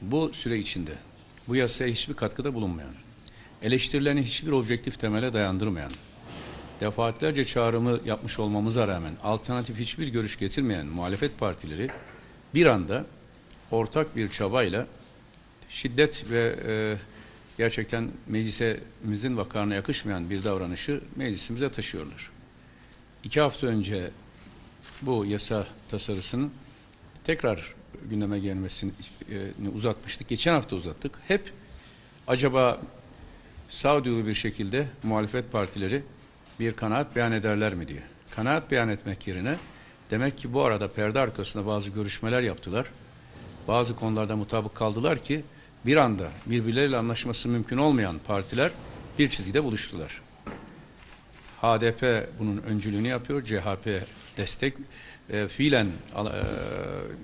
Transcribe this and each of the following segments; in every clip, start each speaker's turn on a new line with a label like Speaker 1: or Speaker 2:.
Speaker 1: bu süre içinde bu yasaya hiçbir katkıda bulunmayan, eleştirilerini hiçbir objektif temele dayandırmayan, defaatlerce çağrımı yapmış olmamıza rağmen alternatif hiçbir görüş getirmeyen muhalefet partileri bir anda ortak bir çabayla şiddet ve e, gerçekten meclisimizin vakarına yakışmayan bir davranışı meclisimize taşıyorlar. İki hafta önce bu yasa tasarısının tekrar gündeme gelmesini e, uzatmıştık. Geçen hafta uzattık. Hep acaba sağduyulu bir şekilde muhalefet partileri bir kanaat beyan ederler mi diye. Kanaat beyan etmek yerine demek ki bu arada perde arkasında bazı görüşmeler yaptılar. Bazı konularda mutabık kaldılar ki bir anda birbirleriyle anlaşması mümkün olmayan partiler bir çizgide buluştular. HDP bunun öncülüğünü yapıyor. CHP destek e, fiilen e,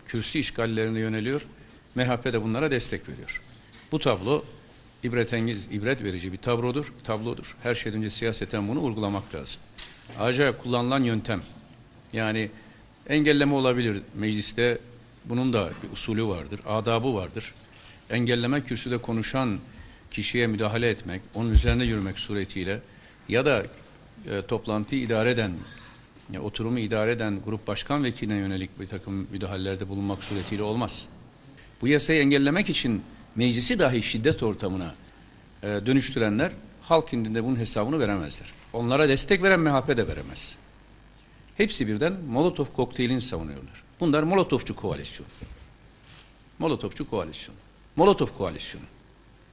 Speaker 1: kürsü işgallerine yöneliyor. MHP de bunlara destek veriyor. Bu tablo ibretengiz, ibret verici bir tablodur, tablodur. Her şeyden önce siyaseten bunu vurgulamak lazım. Ayrıca kullanılan yöntem yani engelleme olabilir mecliste bunun da bir usulü vardır, adabı vardır. Engelleme kürsüde konuşan kişiye müdahale etmek, onun üzerine yürümek suretiyle ya da e, toplantıyı idare eden, ya, oturumu idare eden grup başkan vekiline yönelik bir takım müdahalelerde bulunmak suretiyle olmaz. Bu yasayı engellemek için meclisi dahi şiddet ortamına e, dönüştürenler halk indinde bunun hesabını veremezler. Onlara destek veren MHP de veremez. Hepsi birden Molotov kokteylini savunuyorlar. Bunlar Molotovçu koalisyon. Molotovçu koalisyon. Molotov koalisyonu.